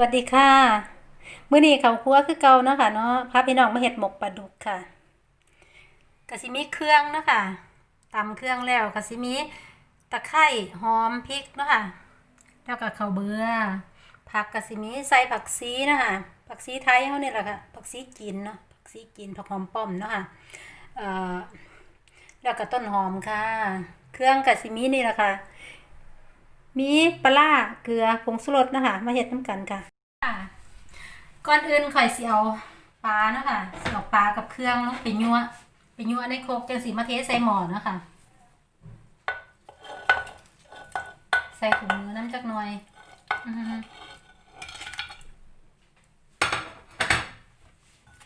วัสดีค่ะ มื้อนี้เขาครัวคือเก่าเนาะค่ะเนาะพาพี่น้องมาเฮ็ดหมกปลาดุกค่ะก็สิมีเครื่องเนาะค่ะตำเครื่องแล้วก็สิมีตะไคร้หอมพริกเนาะค่ะ แล้วก็ข้าวเบื่อผักก็สิมีใส่ผักซีเนาะค่ะผักซีไทยเฮาเนี่ยแหละค่ะผักซีจีนเนาะผักซีจีนผักหอมป้อมเนาะค่ะเอ่อแล้วก็ต้นหอมค่ะ เครื่องก็สิมีนี่แหละค่ะ มีปลาเกลือผงชูรสนะคะมาเฮ็ดน้ำกันค่ะก่อนอื่นข่อยเสิเอาปลาเนาะคะเสิเอาปลากับเครื่องลงไปยั่วไปยั่วในโครกจังสีมาเทใส่หม้อเนาะคะใส่ถุงมือน้ำจักหน่อย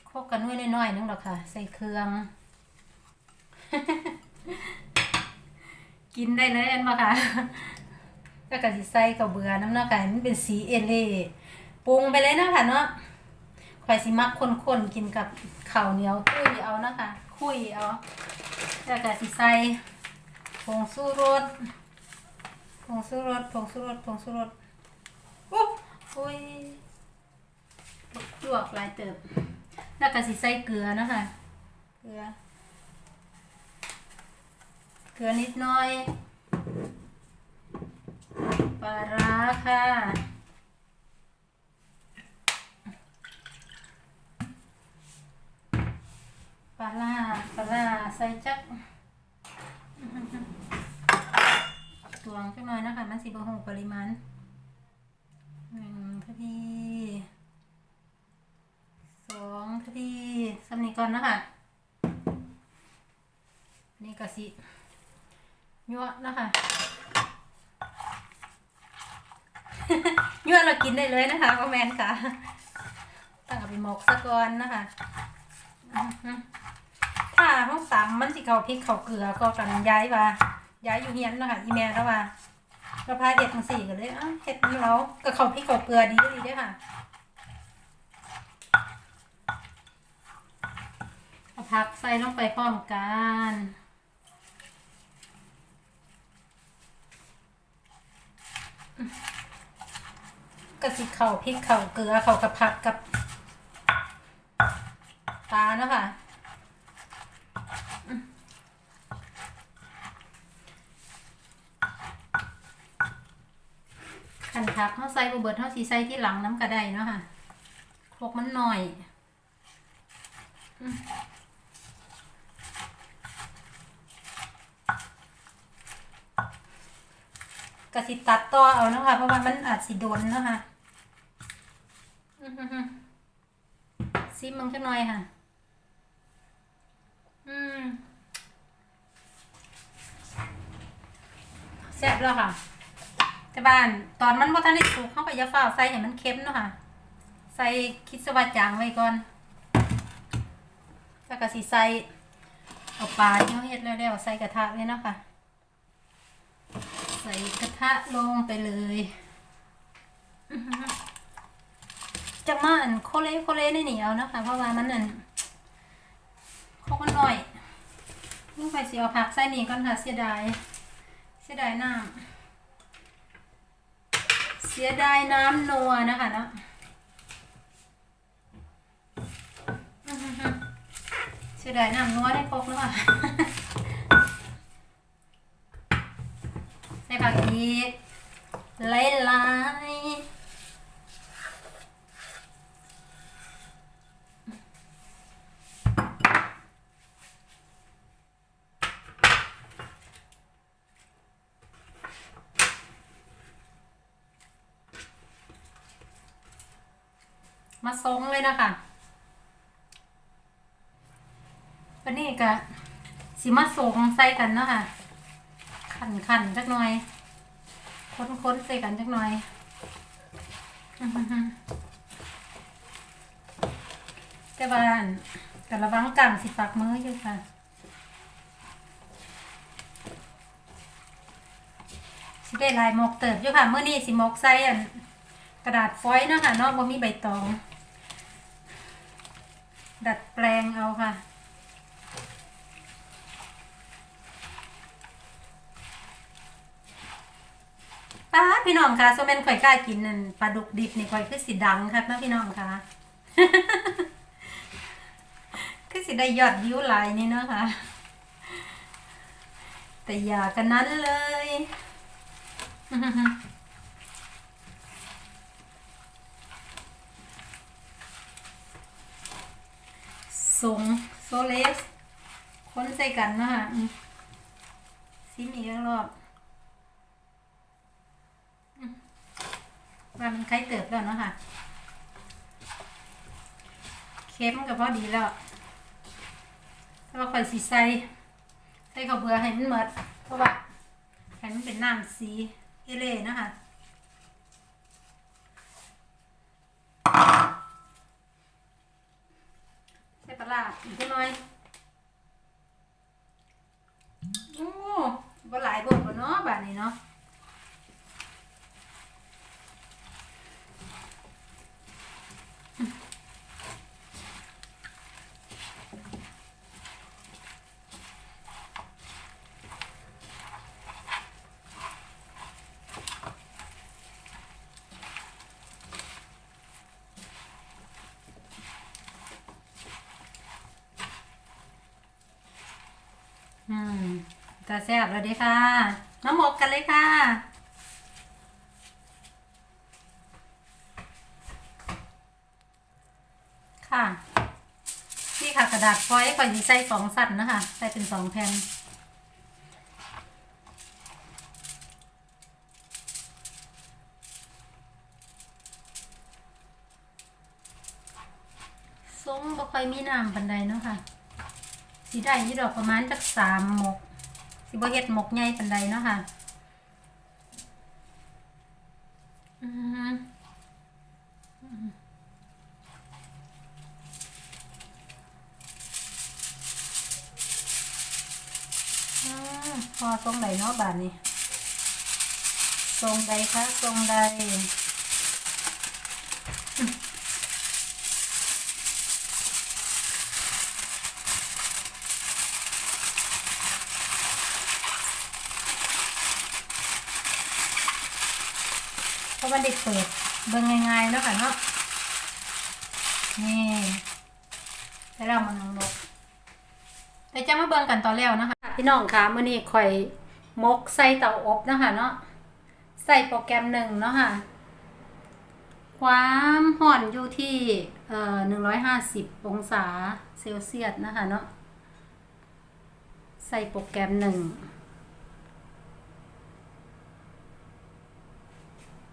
โคกกันด้วยน้อยๆนึงหรอกค่ะ ใส่เครื่อง กินได้เลยอันมาค่ะ แล้วก็สิใส่กับเบือน้ำเนาะค่ะให้มันเป็นสีเอเล่ปรุงไปเลยเนาะค่ะเนาะข่อยสิมักคนๆกินกับข้าวเหนียวตุ้ยเอาเนาะค่ะคุยเอาแล้วก็สิใส่ผงสูรสผงสูรสผงสูรสผงสูรสอุ๊บอุ้ยลวกลายเติบ แล้วก็สิใส่เกลือนะคะเกลือ เกลือนิดหน่อย ปลาร้าค่ะ ปลาร้าปลาร้าใส่จักตวงจักหน่อยนะคะมันสิบหกปริมาณหนึ่งคดีสองคดีสำนีก่อนนะคะนี่ก็สิยั่วนะคะ ยั่วเรากินได้เลยนะคะพ่อแมนค่ะตั้งเอาไปหมกสะก่อนนะคะถ้าห้องตำมันสิเขาพริกเขาเกลือก็กันย้ายว่าย้ายอยู่เฮียนนะคะอีแม่แล้วว่าเราพาเห็ดทั้งสี่กันเลยอ้าเห็ดนี่เราก็เขาพริกเขาเกลือดีดีด้วยค่ะเอาผักใส่ลงไปพร้อมกัน ก็สิเข่าพริกเข่าเกลือเข่ากับผักกับปลาเนาะค่ะขันผักเขาใส่บเบิดเขาสีใส่ที่หลังน้ำกระไดเนาะค่ะครกมันหน่อยอืมกสิตัดต่อเอาเนาะค่ะเพราะว่ามันอาจสิโดนเนาะค่ะ ซิมมึงจักหน่อยค่ะ อืมแซ่บแล้วค่ะ แต่บ้านตอนมันบ่ทันได้สุกเขาก็อย่าฝ้าวใส่ให้มันเค็มเนาะค่ะ ใส่คิดสวัสดจางไว้ก่อน แล้วก็สิใส่เอาปลาที่เขาเฮ็ดแล้วๆใส่กระทะเลยเนาะค่ะ ใส่กระทะลงไปเลย จะมาอันโคเล่โคเล่ในเหนียวนะคะเพราะว่ามันอันโคกันหน่อยนี่ไปสิเอาผักใส่นี่ก่อนค่ะเสียดายเสียดายน้ำเสียดายน้ำนัวนะคะเนาะเสียดายน้ำนัวได้ครบแล้วค่ะใส่ผักอีกไล่ไล่ มาซงเลยนะคะวันนี้ก็สิมาสงใส่กันเนาะค่ะขันขันๆจักหน่อย ค้นค้นใส่กันจักหน่อยอื้อหือหือแต่บ้านแต่ระวังกังสิปักมืออยู่ค่ะสิได้ลายหมกเติบอยู่ค่ะเมื่อนี้สิหมกใส่อันกระดาษฟอยล์เนาะค่ะเนอกบ่มีใบตอง ดัดแปลงเอาค่ะ ป้าพี่น้องค่ะโซเมนข่อยกล้ากินนั่นปลาดุกดิบนี่ข่อยคือสิดังคักนะพี่น้องค่ะ คือสิได้ยอดวิวหลายนี่เนาะค่ะ แต่อย่ากันนั้นเลย สงโซเลสคนใส่กันนะคะซิมอีกรอบว่ามันใครเติบแล้วเนาะค่ะเค็มกับพอดีแล้วถ้าว่าข่อยสีใส่ใส่ข้าวเบื่อให้มันหมดเพราะว่าให้มันเป็นน้ำสีเอเล่เนาะคะใส่ปลา ร้าอีกจักหน่อย โอ้บ่หลายบทบ่เนาะแบบนี้เนาะอืม ตาแซ่บแล้วเด้ค่ะมาหมกกันเลยค่ะ ค่ะ นี่ค่ะกระดาษฟอยล์ก่อนใส่สองสัตว์นะคะ ใส่เป็นสองแผ่นซุ้มบ่ค่อยมีน้ำปันใดเนาะค่ะสีได้ยี่ดอกประมาณจักสามหมก สิบ่เฮ็ดหมกใหญ่ปันใดเนาะค่ะพอทรงใดเนาะบาดนี้ทรงใดคะทรงใด ราะว่าเด็กเปิดเบิ่งง่ายๆเนาะค่ะเนาะนี่แล้วเรามันนกแต่จะมาเบิ่งกันตอนแล้วนะคะพี่น้องคะมื้อนี้ข่อยมกใส่เตาอบเนาะคะเนาะใส่โปรแกรมหนึ่งเนาะค่ะ ความห่อนอยู่ที่เอ่อ150องศาเซลเซียสนะคะเนาะใส่โปรแกรมหนึ่ง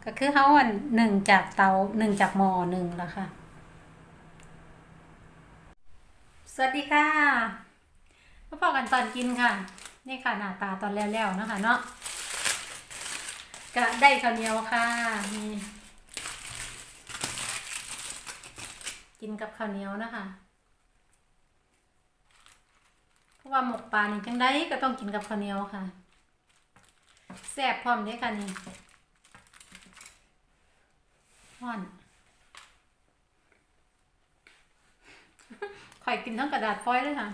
ก็คือเขาอันหนึ่งจากเตาหนึ่งจากหม้อหนึ่งแล้วค่ะ สวัสดีค่ะมาพอกันตอนกินค่ะ นี่ค่ะหน้าตาตอนแล้วๆนะคะเนาะก็ได้ข้าวเหนียวค่ะนี่กินกับข้าวเหนียวนะคะเพราะว่าหมกปลานี่จังได้ก็ต้องกินกับข้าวเหนียวค่ะแซ่บพร้อมเด้ค่ะนี่ ห่อนข่อยกินทั้งกระดาษฟอยล์เลยค่ะ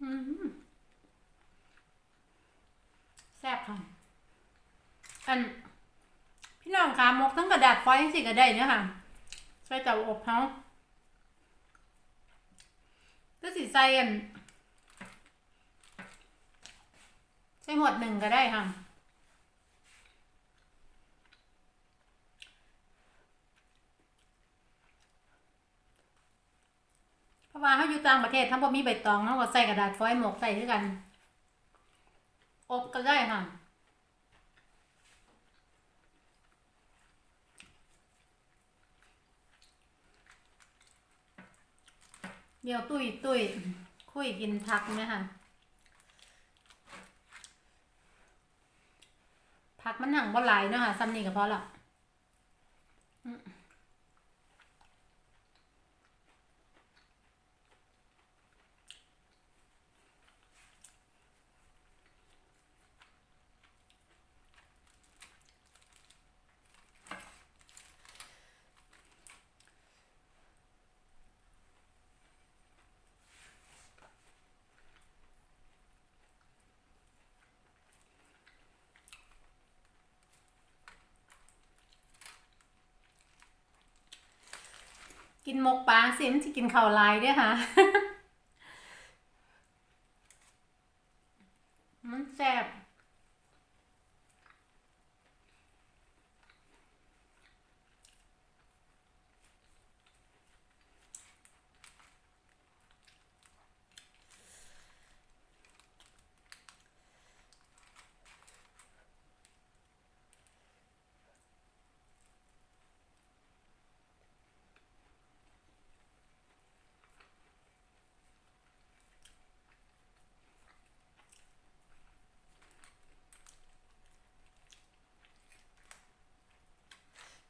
อืมแซ่บค่ะ อัน พี่น้องคะมกทั้งกระดาษฟอยล์สิก็ได้เนี่ยค่ะใส่เตาอบเขา สิใส่อันใส่หมดหนึ่งก็ได้ค่ะเพราะว่าเขาอยู่ต่างประเทศถ้าพอมีใบตองเขาก็ใส่กระดาษฟอยล์หมกใส่ด้วยกัน อบก็ได้ค่ะ เดี๋ยวตุยตุยคุยกินพักไหมคะพักมันหังบ่หลายเนาะค่ะซ้ำนี่ก็พอละอืม กินหมกปลาสิมันจะกินข่าวลายด้วยค่ะ มันแซ่บ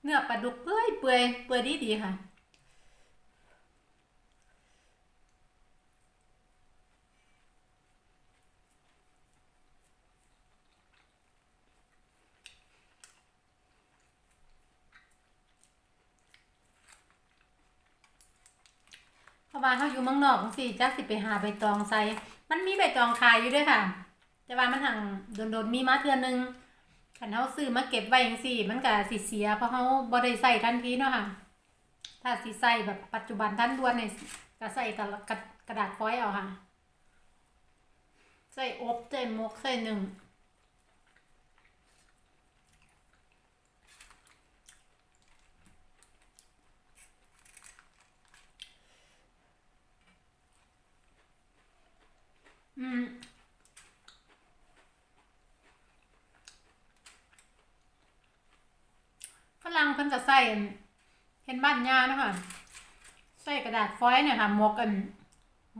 เนื้อปลาดุกเปื่อยเปื่อยเปื่อยดีดีค่ะ เพราะว่าเขาอยู่เมืองนอกจังซี่จักสิไปหาใบตองใส่มันมีใบตองขายอยู่ด้วยค่ะ แต่ว่ามันหังโดนๆมีมาเทือนึง คันเฮาซื้อมาเก็บไว้จังซี่มันก็สิเสียเพราะเฮาบ่ได้ใส่ทันทีเนาะค่ะถ้าสิใส่แบบปัจจุบันทันด่วนเนี่ยก็ใส่กระกระกระดาษฟอยล์เอาค่ะ ใส่อบใส่หมกใส่หนึ่ง อืม ฝรั่ง เพิ่นก็ใส่เห็นบ้านยานะคะใส่กระดาษฟอยล์เนี่ยค่ะหมกอัน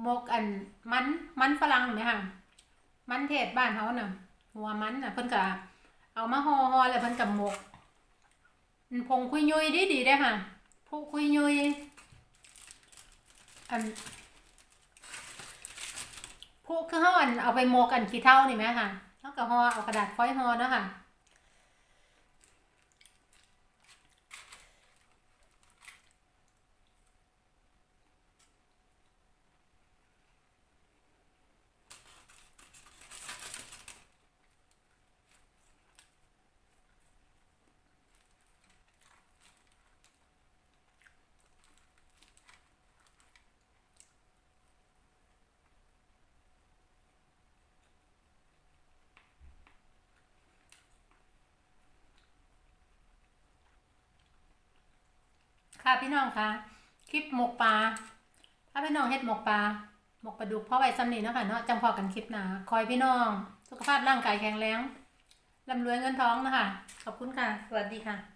หมกอันมันมันฝรั่งเนี่ยค่ะ มันเทศบ้านเขาน่ะหัวมันน่ะเพิ่นก็เอามาห่อห่อแล้วเพิ่นก็หมกอันผงคุยยุยดีดีๆเด้ค่ะผงคุยยุยอันผู้คือเฮาอันเอาไปหมกอันขี้เถ้านี่ไหมค่ะแล้วก็ห่อเอากระดาษฟอยล์ห่อเนาะค่ะ ค่ะพี่น้องคะคลิปหมกปลาถ้าพี่น้องเฮ็ดหมกปลาหมกปลาดุกเพราะไว้ซ้ำนี่เนาะค่ะเนาะจังพอกันคลิปหนาคอยพี่น้อง สุขภาพร่างกายแข็งแรงร่ำรวยเงินทองนะคะขอบคุณค่ะ สวัสดีค่ะ